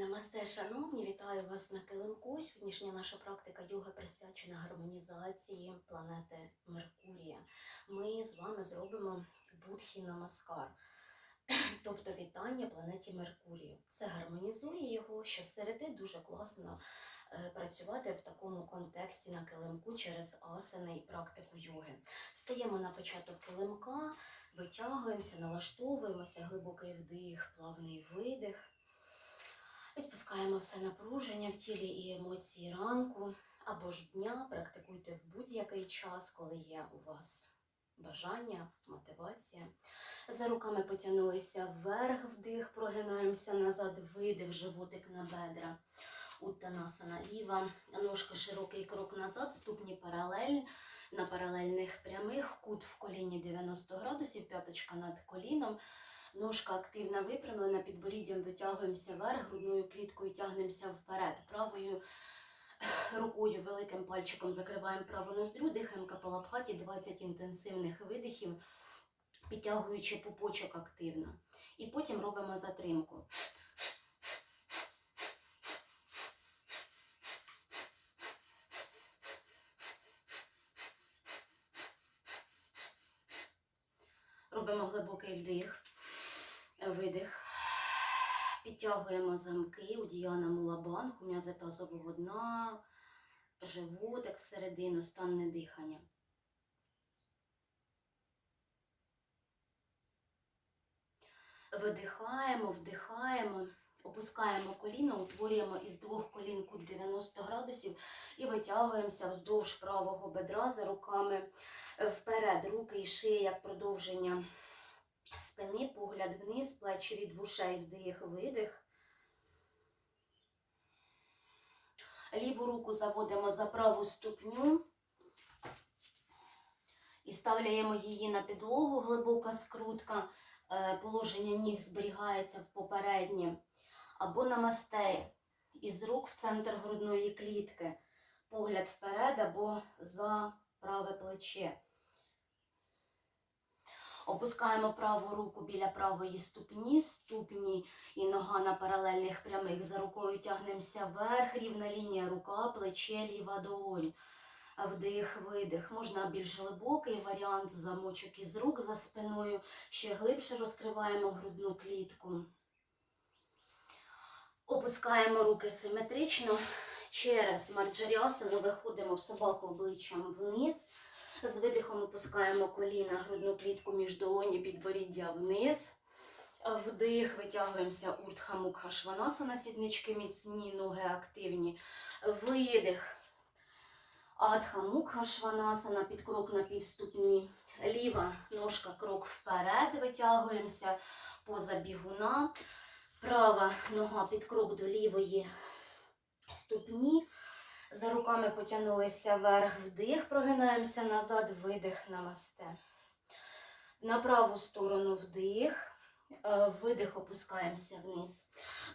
Намасте, шановні, вітаю вас на килимку. Сьогоднішня наша практика йога присвячена гармонізації планети Меркурія. Ми з вами зробимо будхі намаскар, тобто вітання планеті Меркурію. Це гармонізує його, що середи дуже класно е, працювати в такому контексті на килимку через асани і практику йоги. Стаємо на початок килимка, витягуємося, налаштовуємося, глибокий вдих, плавний видих. Відпускаємо все напруження в тілі і емоції ранку або ж дня. Практикуйте в будь-який час, коли є у вас бажання, мотивація. За руками потягнулися вверх, вдих, прогинаємося назад, видих, животик на бедра. Уттанасана ліва, ножка широкий крок назад, ступні паралель, на паралельних прямих, кут в коліні 90 градусів, п'яточка над коліном. Ножка активно випрямлена, підборіддям витягуємося вверх, грудною кліткою тягнемося вперед. Правою рукою, великим пальчиком закриваємо праву ноздрю, дихаємо капалабхаті 20 інтенсивних видихів, підтягуючи пупочок активно. І потім робимо затримку. Робимо глибокий вдих, видих. Підтягуємо замки, удіяна мулабанху, м'язи тазового дна, животик всередину, станне дихання. Видихаємо, вдихаємо, опускаємо коліно, утворюємо із двох колін кут 90 градусів і витягуємося вздовж правого бедра за руками вперед. Руки і шия як продовження спини, погляд вниз, плечі від вушей, вдих, видих. Ліву руку заводимо за праву ступню і ставляємо її на підлогу, глибока скрутка, Е, положення ніг зберігається в попереднє. Або намасте із рук в центр грудної клітки, погляд вперед або за праве плече. Опускаємо праву руку біля правої ступні, ступні і нога на паралельних прямих. За рукою тягнемося вверх, рівна лінія, рука, плече, ліва долонь. Вдих, видих. Можна більш глибокий варіант, замочок із рук за спиною. Ще глибше розкриваємо грудну клітку. Опускаємо руки симетрично. Через марджаріасану виходимо в собаку обличчям вниз. З видихом опускаємо коліна, грудну клітку між долоні, підборіддя вниз. Вдих, витягуємося уртха мукха шванасана, сіднички міцні, ноги активні. Видих. Адха мукха шванасана, під крок на півступні. Ліва ножка крок вперед, витягуємося поза бігуна. Права нога під крок до лівої ступні. За руками потягнулися вверх, вдих, прогинаємося назад, видих, намасте. На праву сторону вдих, е, видих, опускаємося вниз.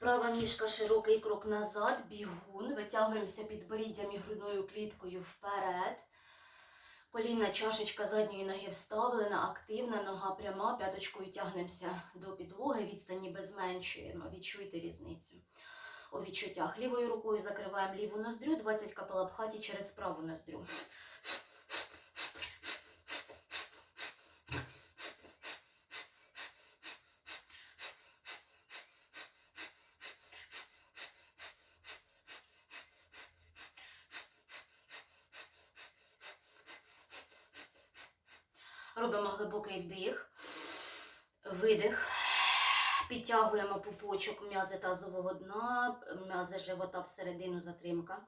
Права ніжка, широкий крок назад, бігун, витягуємося підборіддям і грудною кліткою вперед. Коліна, чашечка задньої ноги вставлена, активна, нога пряма, п'яточкою тягнемося до підлоги, відстань ніби зменшуємо. Відчуйте різницю у відчуттях. Лівою рукою закриваємо ліву ноздрю, 20 капалабхаті через праву ноздрю. Робимо глибокий вдих, видих. Підтягуємо пупочок м'язи тазового дна, м'язи живота всередину затримка.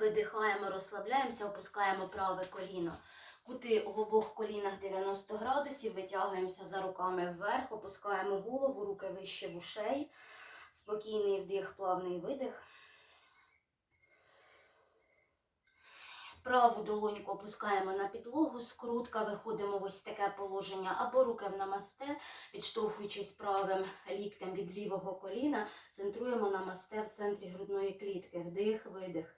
Видихаємо, розслабляємося, опускаємо праве коліно. Кути в обох колінах 90 градусів, витягуємося за руками вверх, опускаємо голову, руки вище вушей. Спокійний вдих, плавний видих. Праву долоньку опускаємо на підлогу, скрутка, виходимо в ось таке положення, або руки в намасте, відштовхуючись правим ліктем від лівого коліна, центруємо намасте в центрі грудної клітки. Вдих, видих.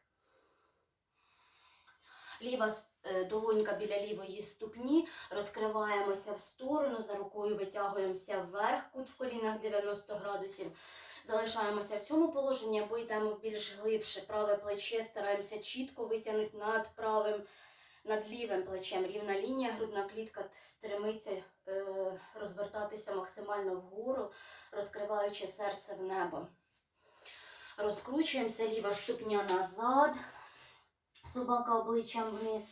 Ліва е, долонька біля лівої ступні, розкриваємося в сторону, за рукою витягуємося вверх, кут в колінах 90 градусів. Залишаємося в цьому положенні або йдемо в більш глибше праве плече, стараємося чітко витягнути над правим, над лівим плечем. Рівна лінія, грудна клітка стремиться е, розвертатися максимально вгору, розкриваючи серце в небо. Розкручуємося, ліва ступня назад, собака обличчям вниз.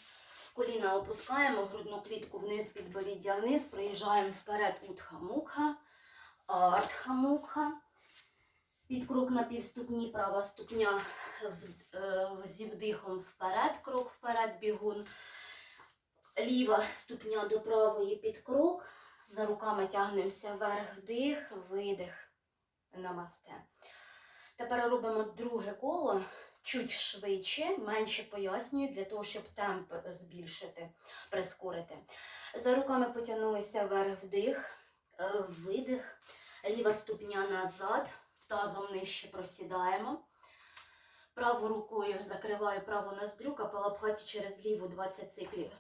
Коліна опускаємо, грудну клітку вниз, підборіддя вниз, проїжджаємо вперед утха-мукха, артха-мукха. Під крок на півступні, права ступня в- е, зі вдихом вперед, крок вперед, бігун. Ліва ступня до правої під крок. За руками тягнемося вверх, вдих, видих. Намасте. Тепер робимо друге коло, чуть швидше, менше пояснюю, для того, щоб темп збільшити, прискорити. За руками потягнулися вверх, вдих, е, видих. Ліва ступня назад, тазом нижче просідаємо. Правою рукою закриваю праву ноздрю, капелапхаті через ліву 20 циклів.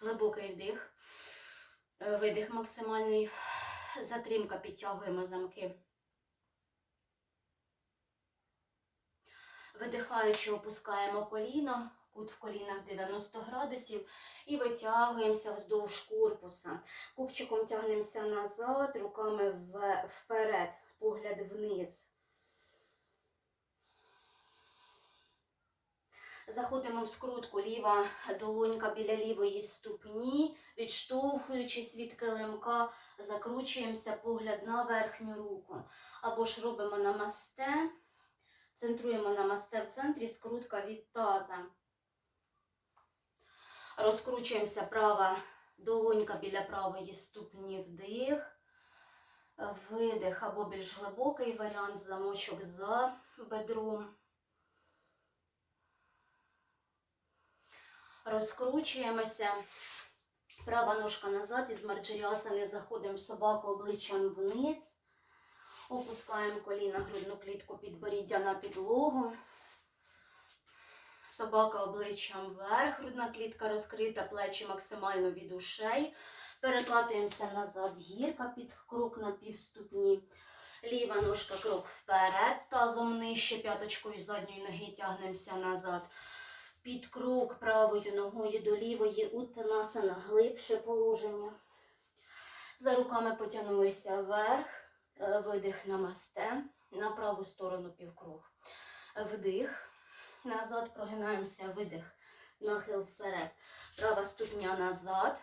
Глибокий вдих, Е, видих максимальний, затримка, підтягуємо замки. Видихаючи, опускаємо коліно, кут в колінах 90 градусів і витягуємося вздовж корпуса. Купчиком тягнемося назад, руками вперед, погляд вниз. Заходимо в скрутку, ліва долонька біля лівої ступні, відштовхуючись від килимка, закручуємося погляд на верхню руку. Або ж робимо намасте, центруємо намасте в центрі, скрутка від таза. Розкручуємося права долонька біля правої ступні, вдих, видих або більш глибокий варіант, замочок за бедром. Розкручуємося. Права ножка назад із марджеріасани заходимо собаку обличчям вниз. Опускаємо коліна, грудну клітку підборіддя на підлогу. Собака обличчям вверх, грудна клітка розкрита, плечі максимально від ушей. Перекатуємося назад, гірка під крок на півступні. Ліва ножка крок вперед, тазом нижче, п'яточкою задньої ноги тягнемося назад. Під крок правою ногою до лівої утанасана, глибше положення. За руками потягнулися вверх, видих намасте, на праву сторону півкруг. Вдих, назад прогинаємося, видих, нахил вперед. Права ступня назад.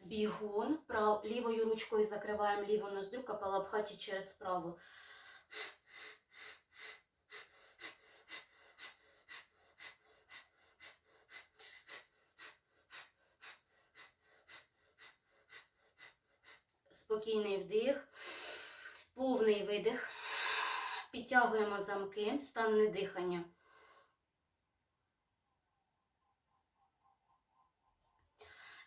Бігун, прав, лівою ручкою закриваємо ліву ноздрю, капалабхаті через праву. Спокійний вдих, повний видих. Підтягуємо замки, стан недихання.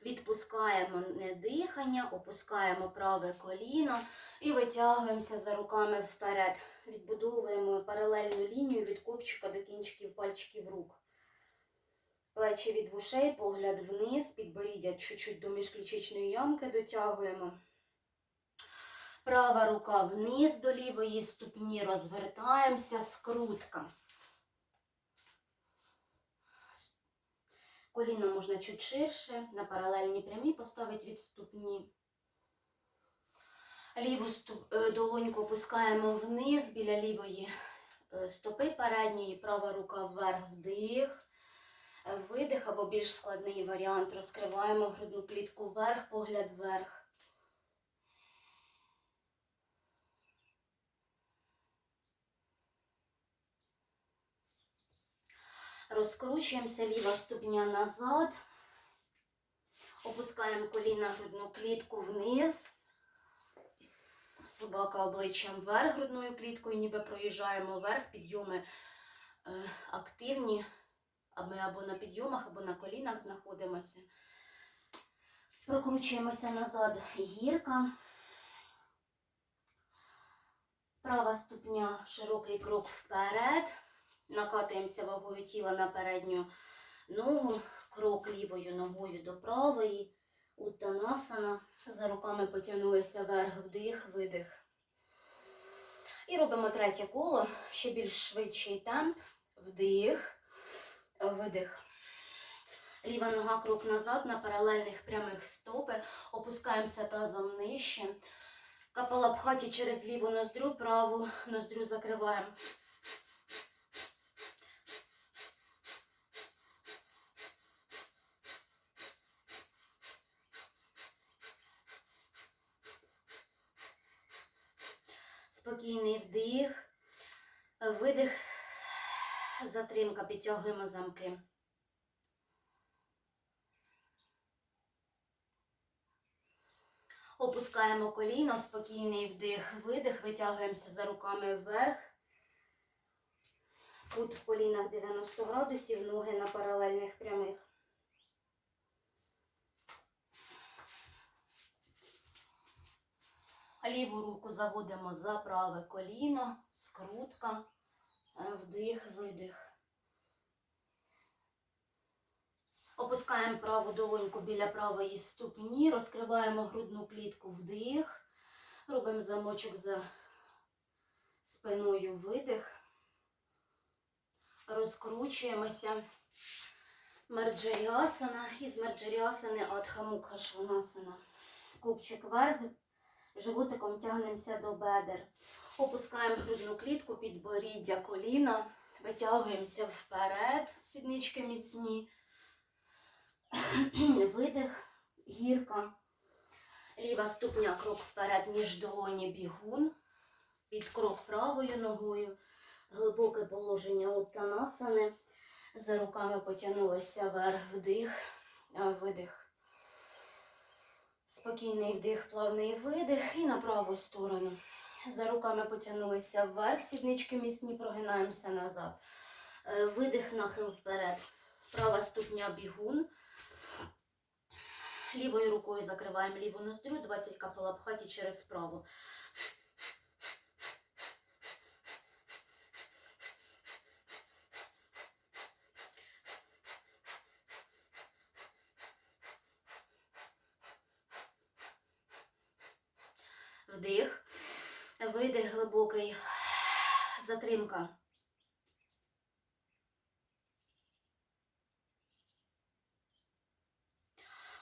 Відпускаємо недихання, опускаємо праве коліно і витягуємося за руками вперед. Відбудовуємо паралельну лінію від копчика до кінчиків пальчиків рук. Плечі від вушей, погляд вниз, підборіддя чуть-чуть до міжключичної ямки дотягуємо. Права рука вниз до лівої ступні, розвертаємося, скрутка. Коліно можна чуть ширше, на паралельні прямі поставити від ступні. Ліву ступ- е, долоньку опускаємо вниз біля лівої е, стопи передньої, права рука вверх, вдих. Видих або більш складний варіант. Розкриваємо грудну клітку вверх, погляд вверх. Розкручуємося, ліва ступня назад. Опускаємо коліна грудну клітку вниз. Собака обличчям вверх грудною кліткою, ніби проїжджаємо вверх, підйоми е, активні. А ми або на підйомах, або на колінах знаходимося. Прокручуємося назад гірка. Права ступня, широкий крок вперед. Накатуємося вагою тіла на передню ногу, крок лівою ногою до правої. Уттанасана. За руками потягнулися вверх, вдих, видих. І робимо третє коло, ще більш швидший темп. Вдих, видих. Ліва нога крок назад на паралельних прямих стопи. Опускаємося тазом нижче. Капалабхаті через ліву ноздрю, праву ноздрю закриваємо. Спокійний вдих, видих, затримка, підтягуємо замки. Опускаємо коліно, спокійний вдих, видих, витягуємося за руками вверх. Кут в колінах 90 градусів, ноги на паралельних прямих. Ліву руку заводимо за праве коліно, скрутка, е, вдих, видих. Опускаємо праву долоньку біля правої ступні, розкриваємо грудну клітку вдих, робимо замочок за спиною видих, розкручуємося. Мерджаріасана і з мерджаріасани Адхамукха Шванасана. Купчик вверх, животиком тягнемося до бедер. Опускаємо грудну клітку, підборіддя коліна, витягуємося вперед, сіднички міцні. Видих, гірка. Ліва ступня крок вперед, між долоні бігун. Під крок правою ногою. Глибоке положення уттанасани. За руками потягнулися вверх, вдих, видих. Спокійний вдих, плавний видих і на праву сторону. За руками потягнулися вверх, сіднички міцні, прогинаємося назад. Е, Видих, нахил вперед. Права ступня бігун. Лівою рукою закриваємо ліву ноздрю, 20 капалабхаті через праву. Вдих, видих глибокий, затримка.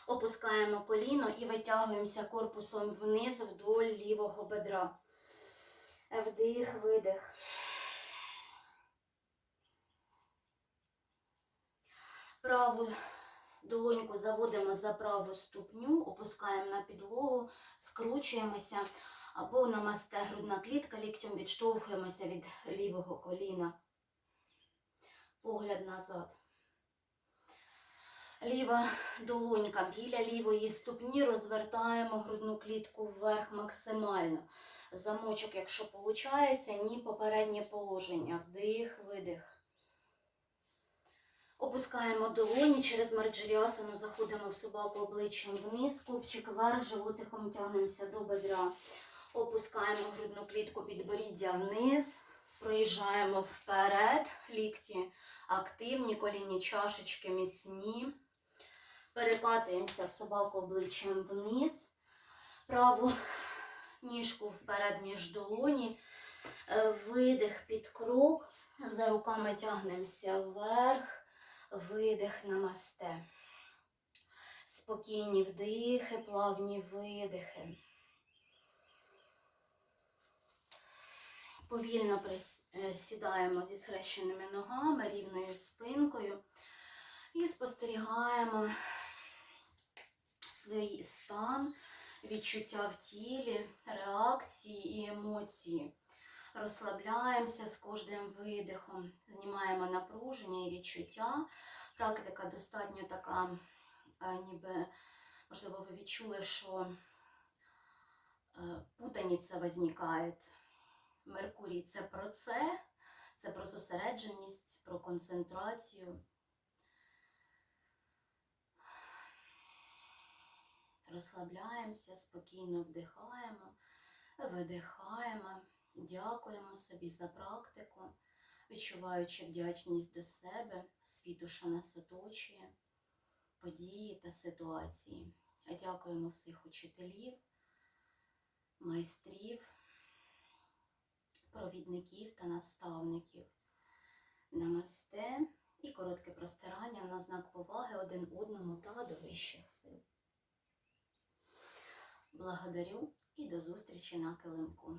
Опускаємо коліно і витягуємося корпусом вниз вдоль лівого бедра. Вдих, видих. Праву долоньку заводимо за праву ступню, опускаємо на підлогу, скручуємося або намасте грудна клітка, ліктем відштовхуємося від лівого коліна. Погляд назад. Ліва долонька біля лівої ступні розвертаємо грудну клітку вверх максимально. Замочок, якщо виходить, ні попереднє положення. Вдих, видих. Опускаємо долоні через марджаріасану, заходимо в собаку обличчям вниз, копчик вверх, животиком тягнемося до бедра. Опускаємо грудну клітку підборіддя вниз, проїжджаємо вперед, лікті активні, колінні чашечки міцні. Перекатуємося в собаку обличчям вниз. Праву ніжку вперед між долоні. Е, Видих під крок. За руками тягнемося вверх. Видих намасте. Спокійні вдихи, плавні видихи. Повільно е, сідаємо зі схрещеними ногами, рівною спинкою і спостерігаємо свій стан, відчуття в тілі, реакції і емоції. Розслабляємося з кожним видихом, знімаємо напруження і відчуття. Практика достатньо така, е, ніби, можливо, ви відчули, що е, путаниця возникає. Меркурій це про це, це про зосередженість, про концентрацію. Розслабляємося, спокійно вдихаємо, видихаємо, дякуємо собі за практику, відчуваючи вдячність до себе, світу, що нас оточує, події та ситуації. Дякуємо всіх учителів, майстрів, провідників та наставників. Намасте і коротке простирання на знак поваги один одному та до вищих сил. Благодарю і до зустрічі на килимку.